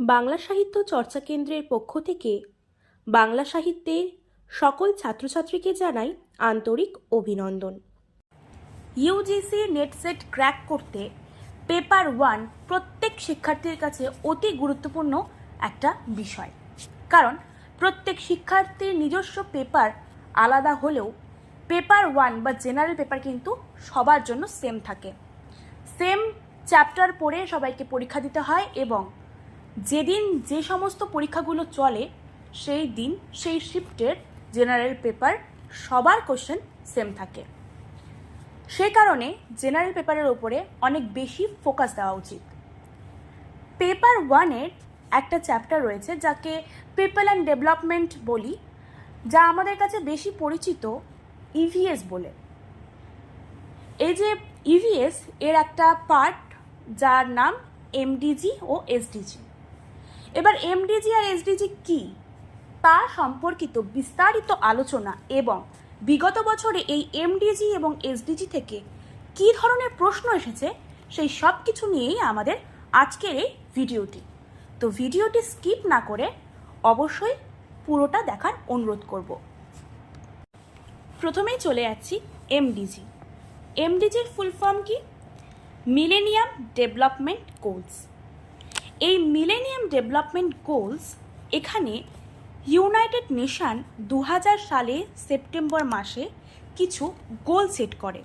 বাংলা সাহিত্য চর্চা কেন্দ্রের পক্ষ থেকে বাংলা সাহিত্যের সকল ছাত্রছাত্রীকে জানাই আন্তরিক অভিনন্দন। ইউজিসি নেট সেট ক্র্যাক করতে পেপার ওয়ান প্রত্যেক শিক্ষার্থীর কাছে অতি গুরুত্বপূর্ণ একটা বিষয়। কারণ প্রত্যেক শিক্ষার্থীর নিজস্ব পেপার আলাদা হলেও পেপার ওয়ান বা জেনারেল পেপার কিন্তু সবার জন্য সেম থাকে। সেম চ্যাপ্টার পড়ে সবাইকে পরীক্ষা দিতে হয় এবং যেদিন যে সমস্ত পরীক্ষাগুলো চলে, সেই দিন, সেই শিফটের জেনারেল পেপার সবার কোশ্চেন সেম থাকে। সে কারণে জেনারেল পেপারের ওপরে অনেক বেশি ফোকাস দেওয়া উচিত। পেপার ওয়ানের একটা চ্যাপ্টার রয়েছে যাকে পিপল অ্যান্ড ডেভেলপমেন্ট বলি, যা আমাদের কাছে বেশি পরিচিত ইভিএস বলে। এই যে ইভিএস এর একটা পার্ট যার নাম এমডিজি ও এসডিজি এবার এমডিজি আর এসডিজি কি? তা সম্পর্কিত বিস্তারিত আলোচনা এবং বিগত বছরে এই এমডিজি এবং এসডিজি থেকে কী ধরনের প্রশ্ন এসেছে, সেই সব কিছু নিয়েই আমাদের আজকের এই ভিডিওটি। তো ভিডিওটি স্কিপ না করে অবশ্যই পুরোটা দেখার অনুরোধ করব। প্রথমেই চলে যাচ্ছি এমডিজি এমডিজির ফুল ফর্ম কি? মিলেনিয়াম ডেভেলপমেন্ট গোলস এই মিলেনিয়াম ডেভেলপমেন্ট গোলস এখানে ইউনাইটেড নেশন দু সালে সেপ্টেম্বর মাসে কিছু গোল সেট করে।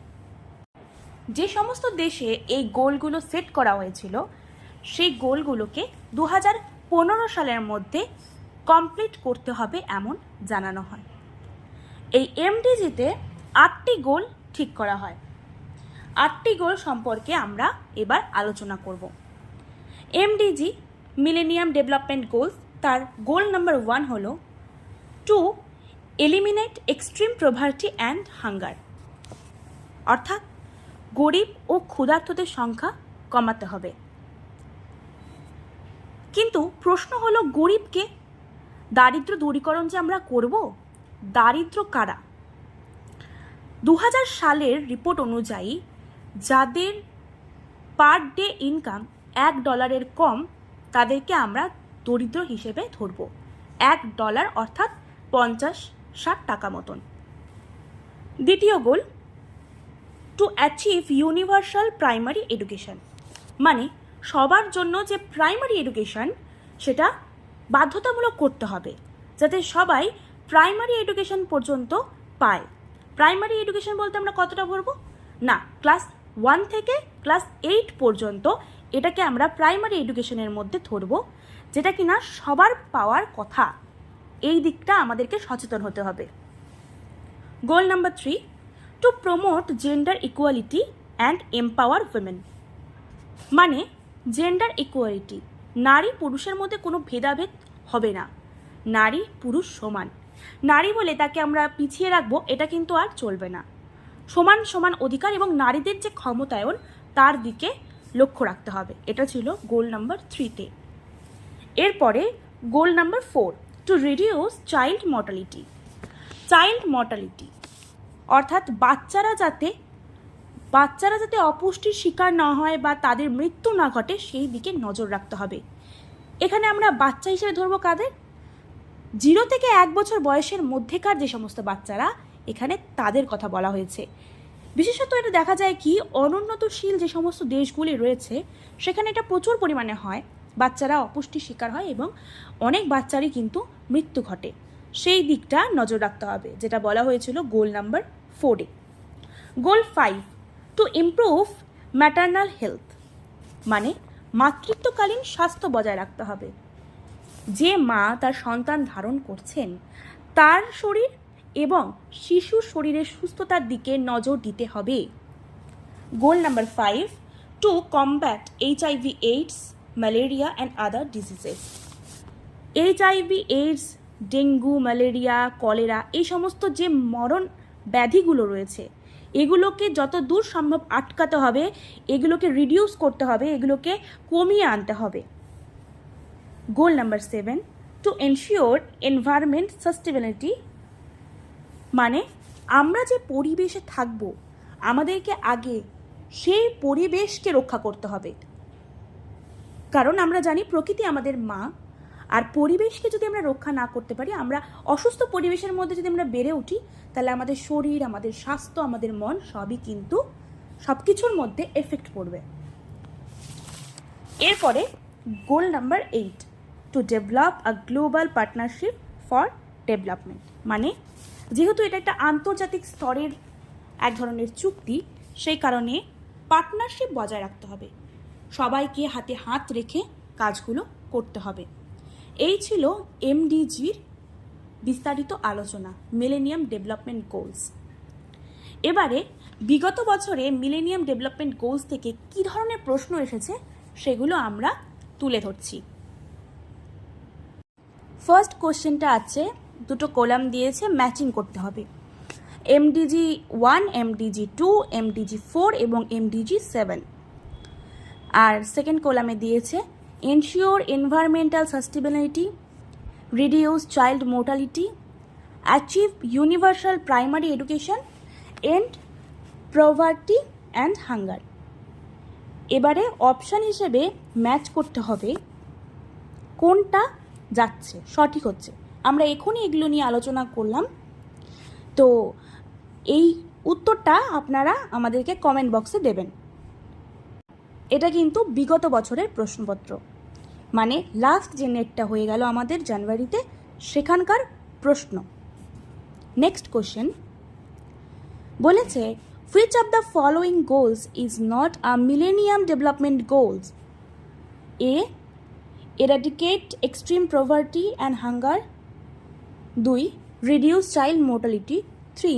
যে সমস্ত দেশে এই গোলগুলো সেট করা হয়েছিল, সেই গোলগুলোকে দু সালের মধ্যে কমপ্লিট করতে হবে এমন জানানো হয়। এই এমডিজিতে আটটি গোল ঠিক করা হয়। আটটি গোল সম্পর্কে আমরা এবার আলোচনা করব। এমডিজি মিলেনিয়াম ডেভেলপমেন্ট গোলস তার গোল নাম্বার ওয়ান হল to eliminate extreme poverty and hunger অর্থাৎ গরিব ও ক্ষুধার্তদের সংখ্যা কমাতে হবে। কিন্তু প্রশ্ন হলো গরিবকে দারিদ্র দূরীকরণ যে আমরা করব, দারিদ্র কারা? দু হাজার সালের রিপোর্ট অনুযায়ী যাদের পার ডে ইনকাম এক ডলারের কম তাদেরকে আমরা দরিদ্র হিসেবে ধরব। এক ডলার অর্থাৎ পঞ্চাশ ষাট টাকা মতন। দ্বিতীয় goal to achieve universal primary education মানে সবার জন্য যে প্রাইমারি এডুকেশন সেটা বাধ্যতামূলক করতে হবে, যাতে সবাই প্রাইমারি এডুকেশন পর্যন্ত পায়। প্রাইমারি এডুকেশন বলতে আমরা কতটা পড়ব না ক্লাস ওয়ান থেকে ক্লাস এইট পর্যন্ত এটাকে আমরা প্রাইমারি এডুকেশনের মধ্যে ধরবো, যেটা কিনা সবার পাওয়ার কথা। এই দিকটা আমাদেরকে সচেতন হতে হবে। Goal number three to promote gender equality and empower women মানে জেন্ডার ইকুয়ালিটি নারী পুরুষের মধ্যে কোনো ভেদাভেদ হবে না। নারী, পুরুষ সমান। নারী বলে তাকে আমরা পিছিয়ে রাখব, এটা কিন্তু আর চলবে না। সমান সমান অধিকার এবং নারীদের যে ক্ষমতায়ন, তার দিকে লক্ষ্য রাখতে হবে। এটা ছিল গোল নাম্বার থ্রিতে এরপরে goal number four to reduce child mortality child mortality অর্থাৎ বাচ্চারা যাতে বাচ্চারা যাতে অপুষ্টির শিকার না হয় বা তাদের মৃত্যু না ঘটে, সেই দিকে নজর রাখতে হবে। এখানে আমরা বাচ্চা হিসেবে ধরবো কাদের? জিরো থেকে এক বছর বয়সের মধ্যেকার যে সমস্ত বাচ্চারা, এখানে তাদের কথা বলা হয়েছে। বিশেষত এটা দেখা যায় কি, অনুন্নতশীল যে সমস্ত দেশগুলি রয়েছে, সেখানে এটা প্রচুর পরিমাণে হয়। বাচ্চারা অপুষ্টির শিকার হয় এবং অনেক বাচ্চারই কিন্তু মৃত্যু ঘটে। সেই দিকটা নজর রাখতে হবে, যেটা বলা হয়েছিল গোল নাম্বার ফোরে goal five to improve maternal health মানে মাতৃত্বকালীন স্বাস্থ্য বজায় রাখতে হবে। যে মা তার সন্তান ধারণ করছেন, তার শরীর এবং শিশুর শরীরের সুস্থতার দিকে নজর দিতে হবে। Goal number five to combat H IV AIDS malaria and other diseases H IV AIDS dengue malaria cholera এই সমস্ত যে মরণ ব্যাধিগুলো রয়েছে, এগুলোকে যত দূর সম্ভব আটকাতে হবে, এগুলোকে রিডিউস করতে হবে, এগুলোকে কমিয়ে আনতে হবে। Goal number seven to ensure environment sustainability মানে আমরা যে পরিবেশে থাকব, আমাদেরকে আগে সেই পরিবেশকে রক্ষা করতে হবে। কারণ আমরা জানি প্রকৃতি আমাদের মা, আর পরিবেশকে যদি আমরা রক্ষা না করতে পারি, আমরা অসুস্থ পরিবেশের মধ্যে যদি আমরা বেড়ে উঠি, তাহলে আমাদের শরীর, আমাদের স্বাস্থ্য, আমাদের মন সবই কিন্তু সব কিছুর মধ্যে এফেক্ট পড়বে। এরপরে goal number eight to develop a global partnership for development মানে যেহেতু এটা একটা আন্তর্জাতিক স্তরের এক ধরনের চুক্তি, সেই কারণে পার্টনারশিপ বজায় রাখতে হবে। সবাইকে হাতে হাত রেখে কাজগুলো করতে হবে। এই ছিল এমডিজির বিস্তারিত আলোচনা মিলেনিয়াম ডেভেলপমেন্ট গোলস এবারে বিগত বছরে মিলেনিয়াম ডেভেলপমেন্ট গোলস থেকে কী ধরনের প্রশ্ন এসেছে সেগুলো আমরা তুলে ধরছি। ফার্স্ট কোশ্চেনটা আছে দুটো কলাম দিয়েছে ম্যাচিং করতে হবে। MDG one MDG two MDG four এবং এমডিজি সেভেন আর সেকেন্ড কলামে দিয়েছে ensure environmental sustainability reduce child mortality achieve universal primary education end poverty and hunger এবারে অপশান হিসেবে ম্যাচ করতে হবে, কোনটা যাচ্ছে, সঠিক হচ্ছে। আমরা এখনই এগুলো নিয়ে আলোচনা করলাম। তো এই উত্তরটা আপনারা আমাদেরকে কমেন্ট বক্সে দেবেন। এটা কিন্তু বিগত বছরের প্রশ্নপত্র। মানে লাস্ট যে নেটটা হয়ে গেল আমাদের জানুয়ারিতে, সেখানকার প্রশ্ন। নেক্সট কোশ্চেন বলেছে which of the following goals is not a millennium development goals A eradicate extreme poverty and hunger দুই reduce child mortality three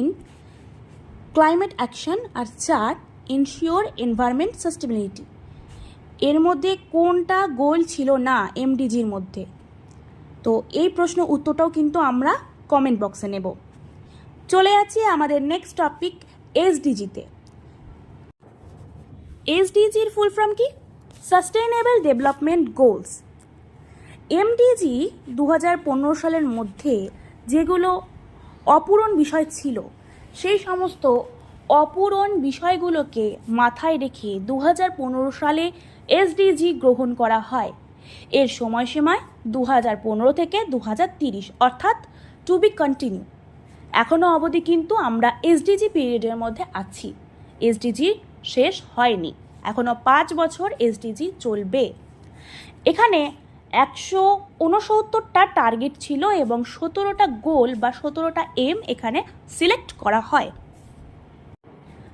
climate action আর চার ইনশিওর এনভায়রনমেন্ট সাস্টেবিলিটি এর মধ্যে কোনটা গোল ছিল না এমডিজির মধ্যে? তো এই প্রশ্ন উত্তরটাও কিন্তু আমরা কমেন্ট বক্সে নেব। চলে যাচ্ছি আমাদের নেক্সট টপিক এসডিজিতে এসডিজির ফুল ফর্ম কি? সাস্টেইনেবল ডেভেলপমেন্ট গোলস এমডিজি দু হাজার পনেরো সালের মধ্যে যেগুলো অপূরণ বিষয় ছিল, সেই সমস্ত অপূরণ বিষয়গুলোকে মাথায় রেখে দু হাজার পনেরো সালে এসডিজি গ্রহণ করা হয়। এর সময়সীমায় দু হাজার পনেরো থেকে দু অর্থাৎ টু বি কন্টিনিউ এখনও অবধি কিন্তু আমরা এসডিজি পিরিয়ডের মধ্যে আছি। এসডিজি শেষ হয়নি। এখনও পাঁচ বছর এসডিজি চলবে। এখানে একশো উনসত্তরটা টার্গেট ছিল এবং সতেরোটা গোল বা সতেরোটা এম এখানে সিলেক্ট করা হয়।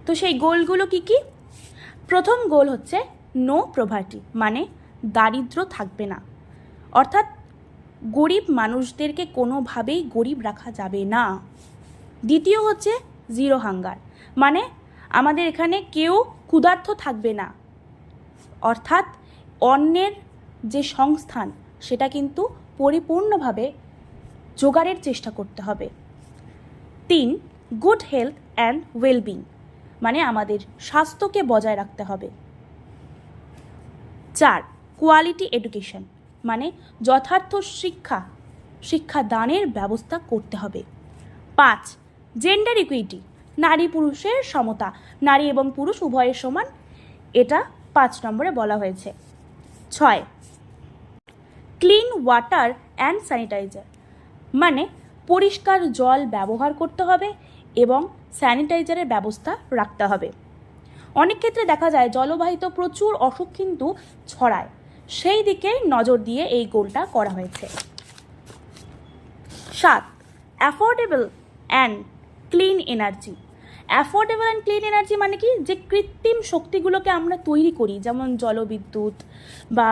তো সেই গোলগুলো কি কি? প্রথম গোল হচ্ছে নো প্রভার্টি মানে দারিদ্র থাকবে না। অর্থাৎ গরিব মানুষদেরকে কোনোভাবেই গরিব রাখা যাবে না। দ্বিতীয় হচ্ছে জিরো হাঙ্গার মানে আমাদের এখানে কেউ ক্ষুধার্ত থাকবে না। অর্থাৎ অন্যের যে সংস্থান, সেটা কিন্তু পরিপূর্ণভাবে জোগাড়ের চেষ্টা করতে হবে। তিন গুড হেলথ অ্যান্ড ওয়েলবিং মানে আমাদের স্বাস্থ্যকে বজায় রাখতে হবে। চার কোয়ালিটি এডুকেশন মানে যথার্থ শিক্ষা শিক্ষা দানের ব্যবস্থা করতে হবে। পাঁচ জেন্ডার ইকুইটি নারী পুরুষের সমতা, নারী এবং পুরুষ উভয়ের সমান, এটা পাঁচ নম্বরে বলা হয়েছে। ছয় ক্লিন ওয়াটার অ্যান্ড স্যানিটাইজার। মানে পরিষ্কার জল ব্যবহার করতে হবে এবং স্যানিটাইজারের ব্যবস্থা রাখতে হবে। অনেক ক্ষেত্রে দেখা যায় জলবাহিত প্রচুর অসুখ কিন্তু ছড়ায়। সেই দিকে নজর দিয়ে এই গোলটা করা হয়েছে। সাত affordable and clean energy affordable and clean energy মানে কি? যে কৃত্রিম শক্তিগুলোকে আমরা তৈরি করি, যেমন জলবিদ্যুৎ বা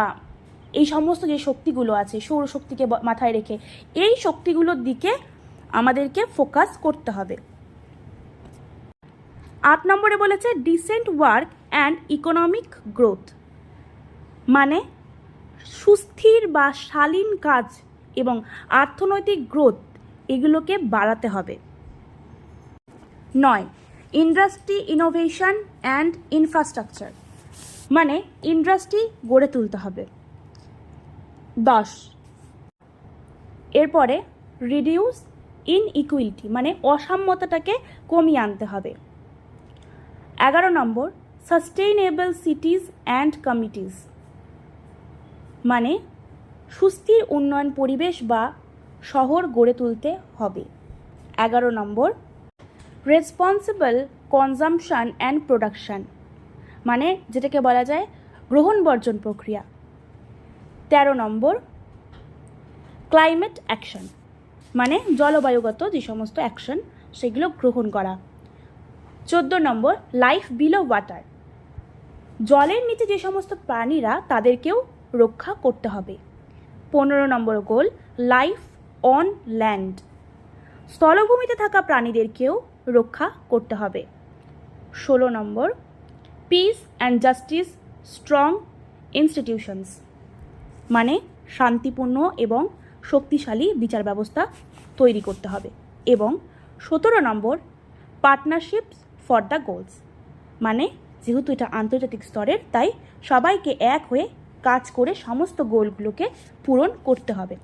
এই সমস্ত যে শক্তিগুলো আছে, সৌরশক্তিকে মাথায় রেখে এই শক্তিগুলোর দিকে আমাদেরকে ফোকাস করতে হবে। আট নম্বরে বলেছে decent work and economic growth মানে সুস্থির বা শালীন কাজ এবং অর্থনৈতিক গ্রোথ এগুলোকে বাড়াতে হবে। নয় ইন্ডাস্ট্রি ইনোভেশন অ্যান্ড ইনফ্রাস্ট্রাকচার মানে ইন্ডাস্ট্রি গড়ে তুলতে হবে। দশ। এরপরে রিডিউস ইনইকুইলিটি মানে অসাম্যতাটাকে কমিয়ে আনতে হবে। এগারো নম্বর সাস্টেইনেবল সিটিজ অ্যান্ড কমিটিস মানে সুস্থির উন্নয়ন পরিবেশ বা শহর গড়ে তুলতে হবে। এগারো নম্বর রেসপন্সিবল কনজামশন অ্যান্ড প্রোডাকশন মানে যেটাকে বলা যায় গ্রহণ বর্জন প্রক্রিয়া। তেরো নম্বর ক্লাইমেট অ্যাকশন মানে জলবায়ুগত যে সমস্ত অ্যাকশন সেগুলো গ্রহণ করা। চোদ্দ নম্বর লাইফ বিলো ওয়াটার জলের নিচে যে সমস্ত প্রাণীরা তাদেরকেও রক্ষা করতে হবে। পনেরো নম্বর গোল লাইফ অন ল্যান্ড স্থলভূমিতে থাকা প্রাণীদেরকেও রক্ষা করতে হবে। ষোলো নম্বর peace and justice strong institutions মানে শান্তিপূর্ণ এবং শক্তিশালী বিচার ব্যবস্থা তৈরি করতে হবে। এবং সতেরো নম্বর পার্টনারশিপস ফর দ্য গোলস মানে যেহেতু এটা আন্তর্জাতিক স্তরের, তাই সবাইকে এক হয়ে কাজ করে সমস্ত গোলগুলোকে পূরণ করতে হবে।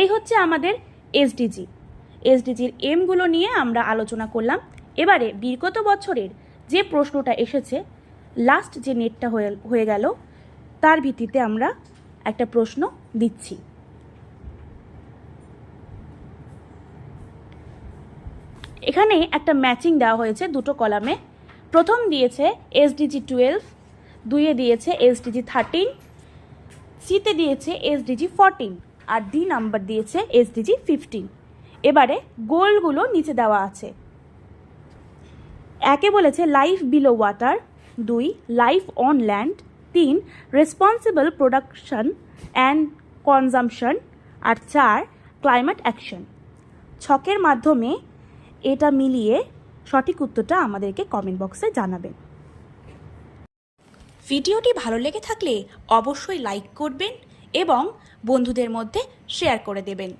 এই হচ্ছে আমাদের এসডিজি এসডিজির এমগুলো নিয়ে আমরা আলোচনা করলাম। এবারে বিগত বছরের যে প্রশ্নটা এসেছে লাস্ট যে নেটটা হয়ে হয়ে গেল, তার ভিত্তিতে আমরা একটা প্রশ্ন দিচ্ছি। এখানে একটা ম্যাচিং দেওয়া হয়েছে দুটো কলামে। প্রথম দিয়েছে এসডিজি টুয়েলভ দুইয়ে দিয়েছে এসডিজি থার্টিন সিতে দিয়েছে এসডিজি ফোরটিন আর ডি নাম্বার দিয়েছে এসডিজি ফিফটিন এবারে গোলগুলো নিচে দেওয়া আছে। একে বলেছে লাইফ বিলো ওয়াটার দুই লাইফ অন ল্যান্ড তিন রেসপন্সিবল প্রোডাকশন অ্যান্ড কনজামশন আর চার ক্লাইমেট অ্যাকশন ছকের মাধ্যমে এটা মিলিয়ে সঠিক উত্তরটা আমাদেরকে কমেন্ট বক্সে জানাবেন। ভিডিওটি ভালো লেগে থাকলে অবশ্যই লাইক করবেন এবং বন্ধুদের মধ্যে শেয়ার করে দেবেন।